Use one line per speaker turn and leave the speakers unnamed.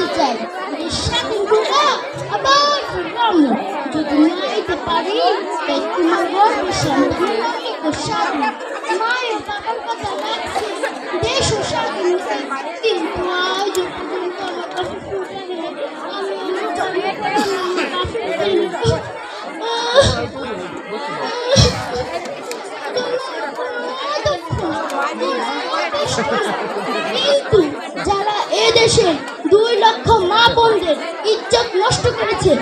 তুই যুদ্ধে যাই এই স্বাধীন করে আবার ফিরলাম যদি না আইতে পারি তাই তোমার গর্বের সামনে স্বাধীন মায়ের বাবার কথা রাখছে দেশ ও স্বাধীন। কিন্তু আজ পর্যন্ত আমার কাছে ফুটে নেই। আমি আমার জন্ম করার নামে কাফের হইনি। আহ কিন্তু যারা এদেশে দুই লক্ষ মা বোনদের ইজ্জত নষ্ট করেছে।